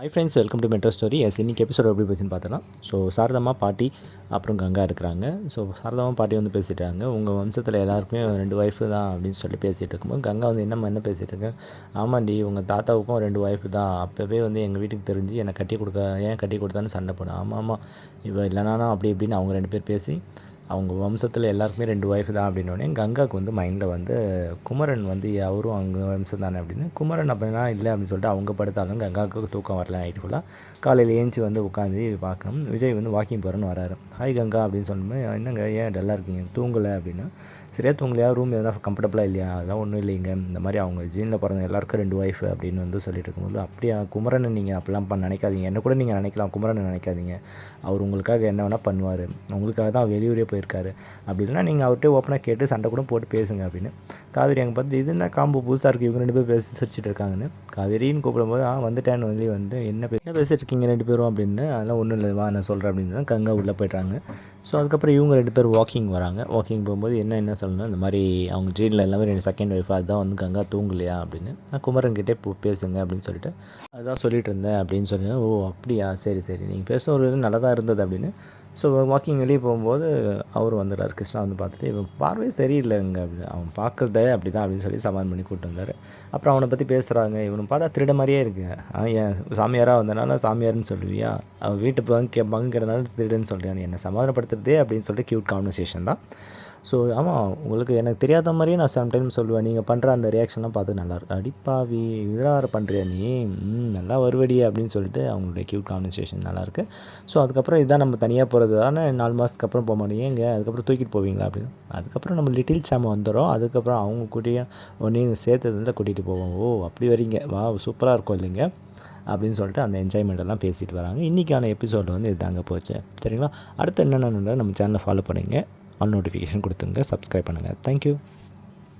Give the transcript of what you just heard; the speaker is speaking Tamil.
Hi friends welcome to metro stories இன்னைக்கு எபிசோட் எப்படி போச்சுன்னு பார்த்தோன்னா ஸோ சாரதம்மா பாட்டி அப்புறம் கங்கா இருக்கிறாங்க. ஸோ சாரதம்மா பாட்டி வந்து பேசிட்டாங்க. உங்கள் வம்சத்தில் எல்லாருக்குமே ரெண்டு ஒய்ஃபு தான் அப்படின்னு சொல்லி பேசிகிட்டு இருக்கும்போது கங்கா வந்து என்னம்மா என்ன பேசிகிட்டு இருக்கேன் ஆமாண்டி உங்கள் தாத்தாவுக்கும் ரெண்டு ஒய்ஃபு தான். அப்போவே வந்து எங்கள் வீட்டுக்கு தெரிஞ்சு என்னை கட்டி கொடுக்க ஏன் கட்டி கொடுத்தான்னு சண்டை போனேன் ஆமாம் ஆமாம் இவ இல்லைனா அப்படி இப்படின்னு அவங்க ரெண்டு பேர் பேசி அவங்க வம்சத்தில் எல்லாருக்குமே ரெண்டு ஒய்ஃப் தான் அப்படின்னோடனே கங்காவுக்கு வந்து மைண்டில் வந்து குமரன் வந்து அவரும் அவங்க வம்சம் தானே அப்படின்னு குமரன் அப்படின்னா இல்லை அப்படின்னு சொல்லிட்டு அவங்க படுத்தாலும் கங்காவுக்கு தூக்கம் வரல நைட்டு ஃபுல்லாக காலையில் ஏஞ்சி வந்து உட்காந்து பார்க்கணும். விஜய் வந்து வாக்கிங் போகிறேன்னு வராரு. ஹாய் கங்கா அப்படின்னு சொன்னோமே என்னங்க ஏன் டல்லாக இருக்கீங்க? தூங்கலை அப்படின்னா சரியாக தூங்கலையா? ரூம் எதனா கம்ஃபர்டபுளாக இல்லையா? அதெல்லாம் ஒன்றும் இல்லைங்க. இந்த மாதிரி அவங்க ஜீனில் பிறந்த எல்லாருக்கும் ரெண்டு ஒய்ஃப் அப்படின்னு வந்து சொல்லிட்டு இருக்கும்போது அப்படியா குமரனை நீங்கள் அப்படிலாம் பண்ண நினைக்காதீங்க. என்ன கூட நீங்கள் நினைக்கலாம். குமரனை நினைக்காதீங்க. அவர் உங்களுக்காக என்ன வேணால் பண்ணுவார். உங்களுக்காக தான் வெளியூரே போய் போயிருக்காரு அப்படி இல்லைனா நீங்கள் அவர்கிட்ட ஓப்பனாக கேட்டு சண்டை கூட போட்டு பேசுங்க அப்படின்னு. காவேரி அங்கே பார்த்து இது என்ன காம்போ புதுசாக இருக்குது இவங்க ரெண்டு பேர் பேசி சிரிச்சிட்டு இருக்காங்கன்னு. காவேரின்னு கூப்பிடும்போது ஆ வந்துட்டேன்னு வந்து வந்து என்ன என்ன பேசிட்டு இருக்கீங்க ரெண்டு பேரும்? அப்படின்னு. அதெல்லாம் ஒன்றும் இல்லை வா நான் சொல்கிறேன் அப்படின்னு கங்கா உள்ளே போய்ட்றாங்க. ஸோ அதுக்கப்புறம் இவங்க ரெண்டு பேர் வாக்கிங் வராங்க. வாக்கிங் போகும்போது என்ன என்ன சொல்லணும்? இந்த மாதிரி அவங்க ஜீனில் எல்லாமே ரெண்டு செகண்ட் ஒய்ஃப் அதுதான் வந்து கங்கா தூங்கலையா அப்படின்னு. நான் குமரன் கிட்டே போ பேசுங்க அப்படின்னு சொல்லிட்டு அதுதான் சொல்லிட்டு இருந்தேன் அப்படின்னு சொல்லி ஓ அப்படியா? சரி சரி. நீங்கள் பேசுகிறது நல்லா தான் இருந்தது அப்படின்னு. ஸோ வாக்கிங் வெளியே போகும்போது அவர் வந்துடுறார். கிருஷ்ணா வந்து பார்த்துட்டு இவன் பார்வை சரியில்லைங்க. அப்படின்னு அவன் பார்க்குறதே அப்படி தான் அப்படின்னு சொல்லி சமாதானம் பண்ணி கூப்பிட்டு வந்தார். அப்புறம் அவனை பற்றி பேசுகிறாங்க இவனை பார்த்தா திருட மாதிரியே இருக்கு. என் சாமியாராக வந்தனால சாமியார்னு சொல்லுவியா? அவன் வீட்டு பங்கு கே பங்கு கிடனால திருடுன்னு சொல்கிறான் என்னை சமாதானப்படுத்துறதே அப்படின்னு சொல்லிட்டு க்யூட் கான்வர்சேஷன் தான். ஸோ ஆமாம் உங்களுக்கு எனக்கு தெரியாத மாதிரியே நான் சம்டைம் சொல்லுவேன். நீங்கள் பண்ணுற அந்த ரியாக்ஷன்லாம் பார்த்து நல்லாயிருக்கு அடிப்பாவி இதெல்லாம் வேறு பண்ணுறியா நீ? நல்லா வருவடி அப்படின்னு சொல்லிட்டு அவங்களுடைய க்யூட் கான்வர்சேஷன் நல்லாயிருக்கு ஸோ அதுக்கப்புறம் இதான் நம்ம தனியாக போகிறது தானே நாலு மாதத்துக்கு அப்புறம் போக மாட்டோம் ஏங்க? அதுக்கப்புறம் தூக்கிட்டு போவீங்களா அப்படின்னு? அதுக்கப்புறம் நம்ம லிட்டில் சாம் வந்துடும் அதுக்கப்புறம் அவங்க கூட்டியும் ஒன்றையும் சேர்த்ததுல கூட்டிகிட்டு போவோம். ஓ அப்படி வரீங்க. வா சூப்பராக இருக்கும் இல்லைங்க? அப்படின்னு சொல்லிட்டு அந்த என்ஜாய்மெண்ட்டெல்லாம் பேசிட்டு வராங்க. இன்றைக்கான எபிசோடு வந்து இதுதாங்க போச்சு. சரிங்களா? அடுத்து என்னென்ன நம்ம சேனலை ஃபாலோ பண்ணுங்கள் ஆல் நோட்டிஃபிகேஷன் கொடுத்துங்க. சப்ஸ்கிரைப் பண்ணுங்கள் தேங்க்யூ